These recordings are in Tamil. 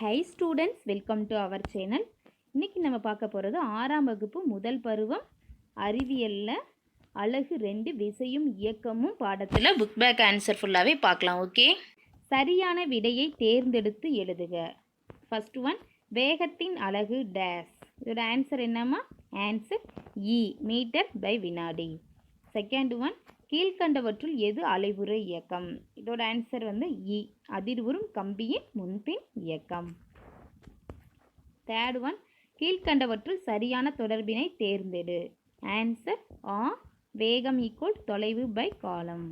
Hi students welcome to our channel இன்றைக்கி நம்ம பார்க்க போகிறது ஆறாம் வகுப்பு முதல் பருவம் அறிவியலில் அழகு ரெண்டு விசையும் இயக்கமும் பாடத்தில் புக் பேக் ஆன்சர் ஃபுல்லாகவே பார்க்கலாம் ஓகே சரியான விடையை தேர்ந்தெடுத்து எழுதுக. ஃபர்ஸ்ட் ஒன் வேகத்தின் அழகு டேஸ் இதோட ஆன்சர் என்னம்மா? ஆன்சர் இ மீட்டர் பை வினாடி. செகண்ட் ஒன் கீழ்கண்டவற்றுள் எது அலைவுற இயக்கம்? இதோட ஆன்சர் வந்து இ. அதிர்வுறும் கம்பியின் முன்பின் இயக்கம். தேர்ட் ஒன் கீழ்கண்டவற்றுள் சரியான தொடர்பினை தேர்ந்தெடு. ஆன்சர் ஆ வேகம் ஈக்குவல் தொலைவு பை காலம்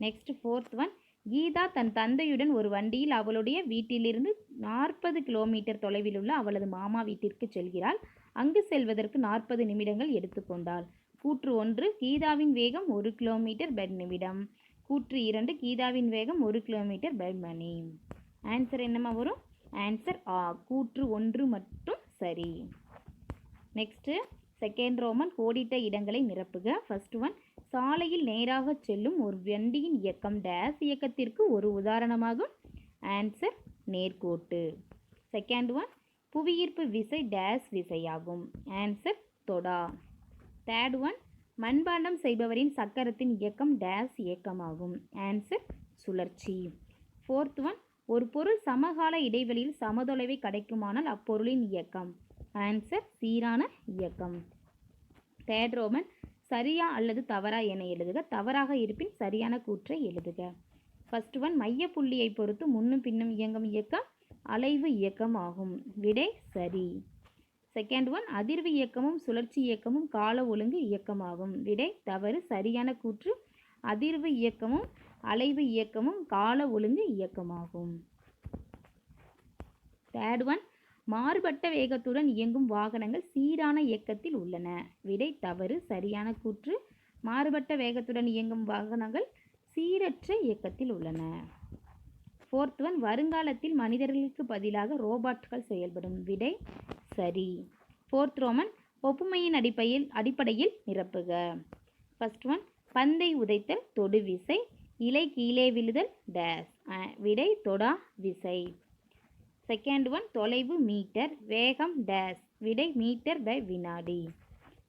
நெக்ஸ்ட் ஃபோர்த் ஒன் கீதா தன் தந்தையுடன் ஒரு வண்டியில் அவளுடைய வீட்டிலிருந்து நாற்பது கிலோமீட்டர் தொலைவில் உள்ள அவளது மாமா வீட்டிற்கு செல்கிறாள். அங்கு செல்வதற்கு நாற்பது நிமிடங்கள் எடுத்துக்கொண்டாள். கூற்று ஒன்று கீதாவின் வேகம் ஒரு கிலோமீட்டர் பெர் நிமிடம். கூற்று இரண்டு கீதாவின் வேகம் ஒரு கிலோமீட்டர் பெர் மணி. ஆன்சர் என்னம்மா வரும்? ஆன்சர் ஆ. கூற்று ஒன்று மட்டும் சரி. நெக்ஸ்ட்டு செகண்ட் ரோமன் கோடிட்ட இடங்களை நிரப்புக. ஃபர்ஸ்ட் ஒன் சாலையில் நேராக செல்லும் ஒரு வண்டியின் இயக்கம் டேஸ் இயக்கத்திற்கு ஒரு உதாரணமாகும். ஆன்சர் நேர்கோட்டு. செகண்ட் ஒன் புவியீர்ப்பு விசை டேஸ் விசையாகும். ஆன்சர் தொடா. தேர்ட் ஒன் மண்பாண்டம் செய்பவரின் சக்கரத்தின் இயக்கம் டேஸ் இயக்கமாகும். ஆன்சர் சுழற்சி. ஃபோர்த் ஒன் ஒரு பொருள் சமகால இடைவெளியில் சமதொலைவை கிடைக்குமானால் அப்பொருளின் இயக்கம். ஆன்சர் சீரான இயக்கம். தேர்ட் ரோமன் சரியா அல்லது தவறா என எழுதுக. தவறாக இருப்பின் சரியான கூற்றை எழுதுக. ஃபர்ஸ்ட் ஒன் மைய புள்ளியை பொறுத்து முன்னும் பின்னும் இயங்கும் இயக்கம் அலைவு இயக்கம் ஆகும் விடை சரி. செகண்ட் ஒன் அதிர்வு இயக்கமும் சுழற்சி இயக்கமும் கால ஒழுங்கு இயக்கமாகும். விடை தவறு சரியான கூற்று அதிர்வு இயக்கமும் அலைவு இயக்கமும் கால ஒழுங்கு இயக்கமாகும். தேர்ட் ஒன் மாறுபட்ட வேகத்துடன் இயங்கும் வாகனங்கள் சீரான இயக்கத்தில் உள்ளன. விடை தவறு சரியான கூற்று மாறுபட்ட வேகத்துடன் இயங்கும் வாகனங்கள் சீரற்ற இயக்கத்தில் உள்ளன. ஃபோர்த் ஒன் வருங்காலத்தில் மனிதர்களுக்கு பதிலாக ரோபாட்கள் செயல்படும் விடை சரி. ஃபோர்த் ரோமன் ஒப்புமையின் அடிப்படையில் அடிப்படையில் நிரப்புக. ஃபர்ஸ்ட் ஒன் பந்தை உதைத்தல் தொடு விசை. இலை கீழே விழுதல் டேஸ் விடை தொடா விசை. செகண்ட் ஒன் தொலைவு மீட்டர் வேகம் டேஸ் விடை மீட்டர் பை வினாடி.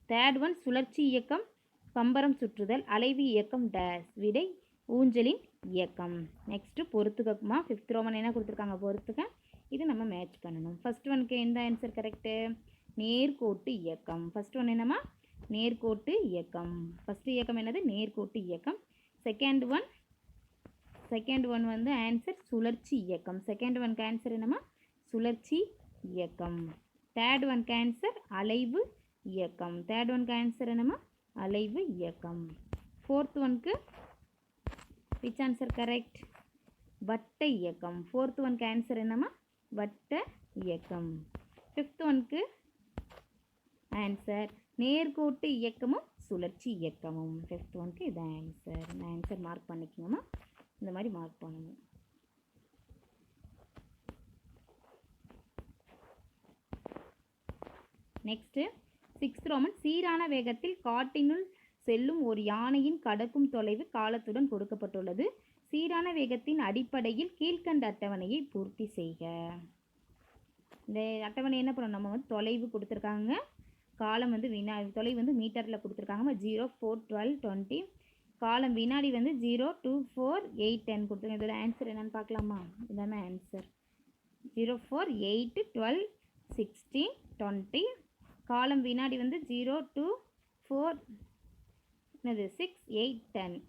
தேர்ட் ஒன் சுழற்சி இயக்கம் பம்பரம் சுற்றுதல். அலைவு இயக்கம் டேஸ் விடை ஊஞ்சலின் இயக்கம். நெக்ஸ்ட்டு பொறுத்துக்கமா ஃபிஃப்த் ரோமன் என்ன கொடுத்துருக்காங்க? பொறுத்துக்க. இது நம்ம மேட்ச் பண்ணணும். ஃபஸ்ட் ஒனுக்கு எந்த ஆன்சர் கரெக்டு நேர்கோட்டு இயக்கம். ஃபஸ்ட் ஒன் என்னம்மா? நேர்கோட்டு இயக்கம். ஃபஸ்ட்டு இயக்கம் என்னது? நேர்கோட்டு இயக்கம். செகண்ட் ஒன் செகண்ட் ஒன் வந்து ஆன்சர் சுழற்சி இயக்கம். செகண்ட் ஒன்க்கு ஆன்சர் என்னம்மா? சுழற்சி இயக்கம். தேர்ட் ஒன்க்கு ஆன்சர் அலைவு இயக்கம். தேர்ட் ஒன்க்கு ஆன்சர் என்னம்மா? அலைவு இயக்கம். ஃபோர்த் ஒன்க்கு விச் ஆன்சர் கரெக்ட் வட்ட இயக்கம். ஃபோர்த் ஒன்க்கு ஆன்சர் என்னம்மா? வட்ட இயக்கம். ஃபிஃப்த் ஒன்க்கு ஆன்சர் நேர்கோட்டு இயக்கமும் சுழற்சி இயக்கமும். ஃபிஃப்த் ஒன்க்கு இது ஆன்சர் இந்த ஆன்சர் மார்க் பண்ணிக்கோங்கம்மா. இந்த மாதிரி மார்க் பண்ணணும் நெக்ஸ்ட்டு சிக்ஸ்த் ரோமன் சீரான வேகத்தில் காட்டினுள் செல்லும் ஒரு யானையின் கடக்கும் தொலைவு காலத்துடன் கொடுக்கப்பட்டுள்ளது. சீரான வேகத்தின் அடிப்படையில் கீழ்கண்ட அட்டவணையை பூர்த்தி செய்க. இந்த அட்டவணை என்ன பண்ணணும் நம்ம வந்து தொலைவு கொடுத்துருக்காங்க. காலம் வந்து வினா தொலைவு வந்து மீட்டரில் கொடுத்துருக்காங்க. ஜீரோ ஃபோர் டுவெல் டுவெண்ட்டி காலம் வினாடி வந்து zero two four eight ten கொடுத்துருங்க இதோட ஆன்சர் என்னென்னு பார்க்கலாமா? இதான answer zero four eight twelve sixteen twenty காலம் வினாடி வந்து ஜீரோ டூ ஃபோர் என்னது six eight ten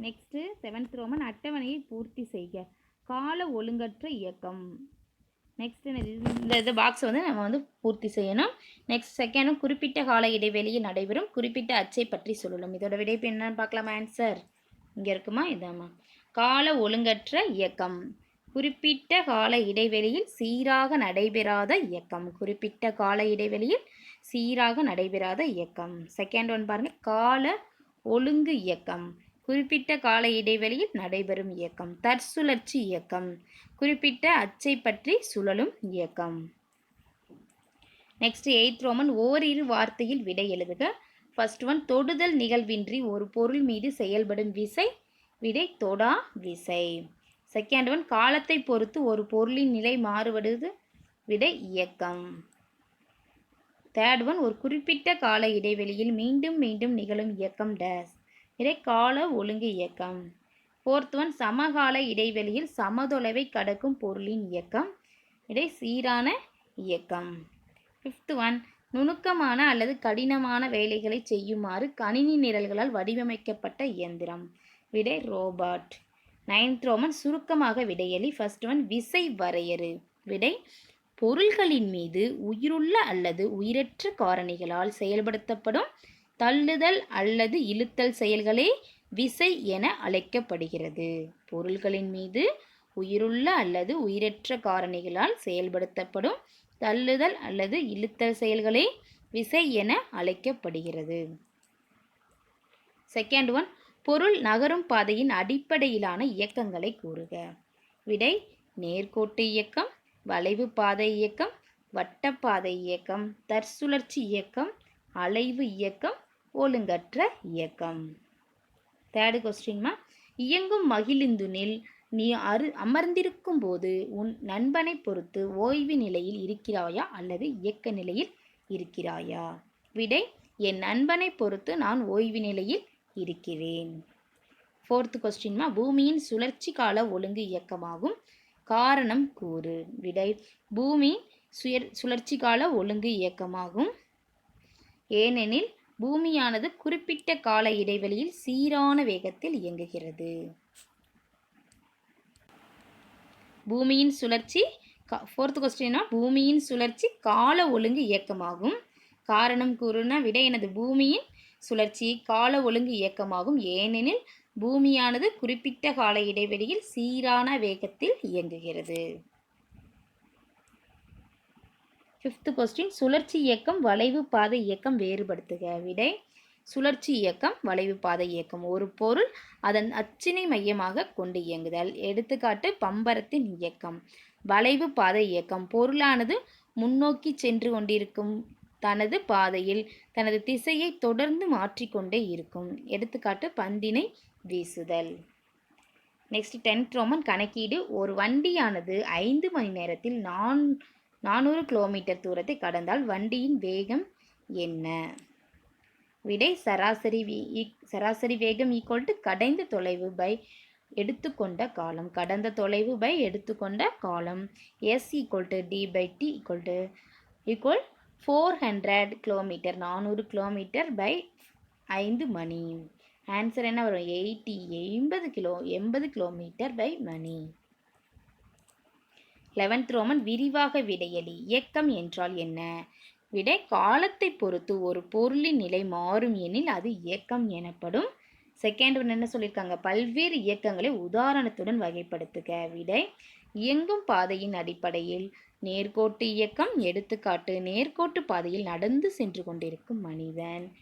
next seventh Roman அட்டவணையை பூர்த்தி செய்க. கால ஒழுங்கற்ற இயக்கம். நெக்ஸ்ட் இந்த இது பாக்ஸ் வந்து நம்ம வந்து பூர்த்தி செய்யணும். நெக்ஸ்ட் செகண்டும் குறிப்பிட்ட கால இடைவெளியில் நடைபெறும். குறிப்பிட்ட அச்சை பற்றி சொல்லணும். இதோட விடைப்பு என்னன்னு பார்க்கலாமா ஆன்சர் இங்கே இருக்குமா? இதாம்மா. கால ஒழுங்கற்ற இயக்கம். குறிப்பிட்ட கால இடைவெளியில் சீராக நடைபெறாத இயக்கம். குறிப்பிட்ட கால இடைவெளியில் சீராக நடைபெறாத இயக்கம். செகண்ட் ஒன் பாருங்கள் கால ஒழுங்கு இயக்கம். குறிப்பிட்ட கால இடைவெளியில் நடைபெறும் இயக்கம். தற்சுழற்சி இயக்கம். குறிப்பிட்ட அச்சை பற்றி சுழலும் இயக்கம். நெக்ஸ்ட் எயித் ரோமன் ஓரிரு வார்த்தையில் விடை எழுதுக. ஃபர்ஸ்ட் ஒன் தொடுதல் நிகழ்வின்றி ஒரு பொருள் மீது செயல்படும் விசை. விடை தொடா விசை. செகண்ட் ஒன் காலத்தை பொறுத்து ஒரு பொருளின் நிலை மாறுபடுவது விடை இயக்கம். தேர்ட் ஒன் ஒரு குறிப்பிட்ட கால இடைவெளியில் மீண்டும் மீண்டும் நிகழும் இயக்கம் டேஸ். இதை கால ஒழுங்கு இயக்கம். ஃபோர்த் ஒன் சமகால இடைவெளியில் சமதொலைவை கடக்கும் பொருளின் இயக்கம். விடை சீரான இயக்கம். ஃபிஃப்த் ஒன் நுணுக்கமான அல்லது கடினமான வேலைகளை செய்யுமாறு கணினி நிரல்களால் வடிவமைக்கப்பட்ட இயந்திரம். விடை ரோபாட். நைன்த் ரோமன் சுருக்கமாக விடையளி ஃபர்ஸ்ட் ஒன் விசை வரையறு. விடை பொருள்களின் மீது உயிருள்ள அல்லது உயிரற்ற காரணிகளால் செயல்படுத்தப்படும் தள்ளுதல் அல்லது இழுத்தல் செயல்களே விசை என அழைக்கப்படுகிறது. பொருள்களின் மீது உயிருள்ள அல்லது உயிரற்ற காரணிகளால் செயல்படுத்தப்படும் தள்ளுதல் அல்லது இழுத்தல் செயல்களே விசை என அழைக்கப்படுகிறது. செகண்ட் ஒன் பொருள் நகரும் பாதையின் அடிப்படையிலான இயக்கங்களை கூறுக. விடை நேர்கோட்டு இயக்கம் வளைவு பாதை இயக்கம் வட்டப்பாதை இயக்கம் தற்சுழற்சி இயக்கம் அலைவு இயக்கம் ஒழுங்கற்ற இயக்கம். தேர்டு கொஸ்டின்மா இயங்கும் மகிழுந்துனில் நீ அரு அமர்ந்திருக்கும் போது உன் நண்பனை பொறுத்து ஓய்வு நிலையில் இருக்கிறாயா அல்லது இயக்க நிலையில் இருக்கிறாயா? விடை என் நண்பனை பொறுத்து நான் ஓய்வு நிலையில் இருக்கிறேன். ஃபோர்த்து கொஸ்டின்மா பூமியின் சுழற்சி கால ஒழுங்கு இயக்கமாகும் காரணம் கூறு. விடை பூமி சுயர் சுழற்சி கால ஒழுங்கு இயக்கமாகும். ஏனெனில் பூமியானது குறிப்பிட்ட கால இடைவெளியில் சீரான வேகத்தில் இயங்குகிறது. பூமியின் சுழற்சி ஃபோர்த் கொஸ்டின்னா பூமியின் சுழற்சி கால ஒழுங்கு இயக்கமாகும். காரணம் கூறுனா விட எனது பூமியின் சுழற்சி கால ஒழுங்கு இயக்கமாகும். ஏனெனில் பூமியானது குறிப்பிட்ட கால இடைவெளியில் சீரான வேகத்தில் இயங்குகிறது. ஃபிஃப்த் கொஸ்டின் சுழற்சி இயக்கம் வளைவு பாதை இயக்கம் வேறுபடுத்துக. விடை சுழற்சி இயக்கம் வளைவு பாதை இயக்கம். ஒரு பொருள் அதன் அச்சினை மையமாக கொண்டு இயங்குதல். எடுத்துக்காட்டு பம்பரத்தின் இயக்கம். வளைவு பாதை இயக்கம். பொருளானது முன்னோக்கி சென்று கொண்டிருக்கும் தனது பாதையில் தனது திசையை தொடர்ந்து மாற்றிக்கொண்டே இருக்கும். எடுத்துக்காட்டு பந்தினை வீசுதல். நெக்ஸ்ட் டென்த் ரோமன் கணக்கீடு. ஒரு வண்டியானது ஐந்து மணி நேரத்தில் நான் நானூறு கிலோமீட்டர் தூரத்தை கடந்தால் வண்டியின் வேகம் என்ன? விடை சராசரி சராசரி வேகம் ஈக்குவல் டு கடைந்த தொலைவு பை எடுத்துக்கொண்ட காலம். கடந்த தொலைவு பை எடுத்துக்கொண்ட காலம். S equal to D by T equal to equal four hundred kilometre நானூறு கிலோமீட்டர் பை ஐந்து மணி. ஆன்சர் என்ன வரும்? எயிட்டி எண்பது கிலோ எண்பது கிலோமீட்டர் பை மணி. லெவன்த் ரோமன் விரிவாக விடையளி இயக்கம் என்றால் என்ன? விடை காலத்தை பொறுத்து ஒரு பொருளின் நிலை மாறும் எனில் அது இயக்கம் எனப்படும். செகண்ட் ஒன் என்ன சொல்லியிருக்காங்க பல்வேறு இயக்கங்களை உதாரணத்துடன் வகைப்படுத்துக. விடை இயங்கும் பாதையின் அடிப்படையில் நேர்கோட்டு இயக்கம் எடுத்துக்காட்டு நேர்கோட்டு பாதையில் நடந்து சென்று கொண்டிருக்கும் மனிதன்.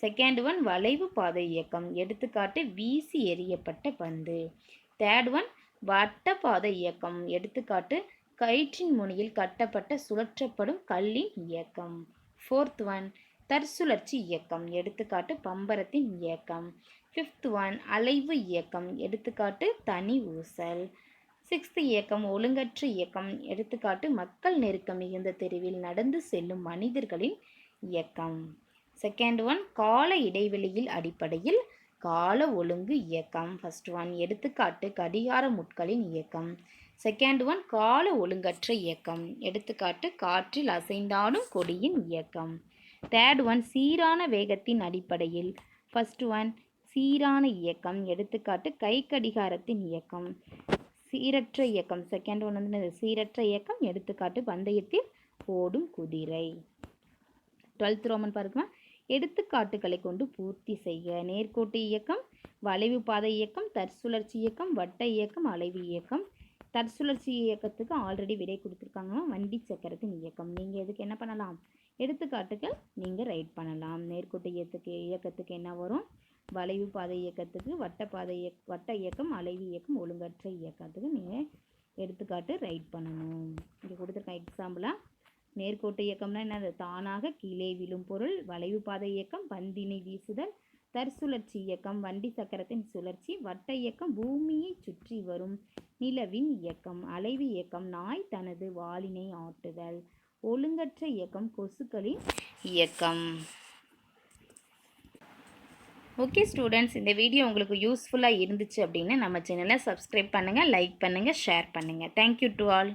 செகண்ட் ஒன் வளைவு பாதை இயக்கம் எடுத்துக்காட்டு வீசி எறியப்பட்ட பந்து. தேர்ட் ஒன் வட்ட பாதை இயக்கம் எடுத்துக்காட்டு கயிற்றின் முனையில் கட்டப்பட்ட சுழற்றப்படும் கல்லின் இயக்கம். ஃபோர்த் ஒன் தற்சுழற்சி இயக்கம் எடுத்துக்காட்டு பம்பரத்தின் இயக்கம். ஃபிஃப்த் ஒன் அலைவு இயக்கம் எடுத்துக்காட்டு தனி ஊசல். சிக்ஸ்த் இயக்கம் ஒழுங்கற்ற இயக்கம் எடுத்துக்காட்டு மக்கள் நெருக்கம் மிகுந்த தெருவில் நடந்து செல்லும் மனிதர்களின் இயக்கம். செகண்ட் ஒன் கால இடைவெளியில் அடிப்படையில் கால ஒழுங்கு இயக்கம். ஃபர்ஸ்ட் ஒன் எடுத்துக்காட்டு கடிகார முட்களின் இயக்கம். செகண்ட் ஒன் கால ஒழுங்கற்ற இயக்கம். எடுத்துக்காட்டு காற்றில் அசைந்தாடும் கொடியின் இயக்கம். தேர்ட் ஒன் சீரான வேகத்தின் அடிப்படையில். ஃபர்ஸ்ட் ஒன் சீரான இயக்கம். எடுத்துக்காட்டு கை கடிகாரத்தின் இயக்கம். சீரற்ற இயக்கம். செகண்ட் ஒன் வந்து என்னது? சீரற்ற இயக்கம். எடுத்துக்காட்டு பந்தயத்தில் ஓடும் குதிரை. டுவெல்த் ரோமன் பாருக்குமா எடுத்துக்காட்டுகளை கொண்டு பூர்த்தி செய்ய நேர்கோட்டு இயக்கம் வளைவு பாதை இயக்கம் தற்சுழற்சி இயக்கம் வட்ட இயக்கம் அலைவு இயக்கம். தற்சுழற்சி இயக்கத்துக்கு ஆல்ரெடி விடை கொடுத்துருக்காங்க வண்டி சக்கரத்தின் இயக்கம். நீங்கள் இதுக்கு என்ன பண்ணலாம்? எடுத்துக்காட்டுகள் நீங்கள் ரைட் பண்ணலாம். நேர்கோட்டு இயக்கத்துக்கு இயக்கத்துக்கு என்ன வரும்? வளைவு பாதை இயக்கத்துக்கு வட்ட பாதை இயக் வட்ட இயக்கம் அலைவு இயக்கம் ஒழுங்கற்ற இயக்கத்துக்கு நீங்கள் எடுத்துக்காட்டு ரைட் பண்ணணும். இங்கே கொடுத்துருக்கேன் எக்ஸாம்பிளாக நேர்கோட்டு இயக்கம்னா என்னது? தானாக கீழே விழும் பொருள் வளைவு பாதை இயக்கம் பந்தினை வீசுதல் தற்சுழற்சி இயக்கம் வண்டி சக்கரத்தின் சுழற்சி வட்ட இயக்கம் பூமியை சுற்றி வரும் நிலவின் இயக்கம் அலைவு இயக்கம் நாய் தனது வாலினை ஆட்டுதல் ஒழுங்கற்ற இயக்கம் கொசுக்களின் இயக்கம். ஓகே ஸ்டூடெண்ட்ஸ் இந்த வீடியோ உங்களுக்கு யூஸ்ஃபுல்லாக இருந்துச்சு அப்படின்னு நம்ம சேனலை சப்ஸ்கிரைப் பண்ணுங்கள் லைக் பண்ணுங்கள் ஷேர் பண்ணுங்கள் தேங்க்யூ டு ஆல்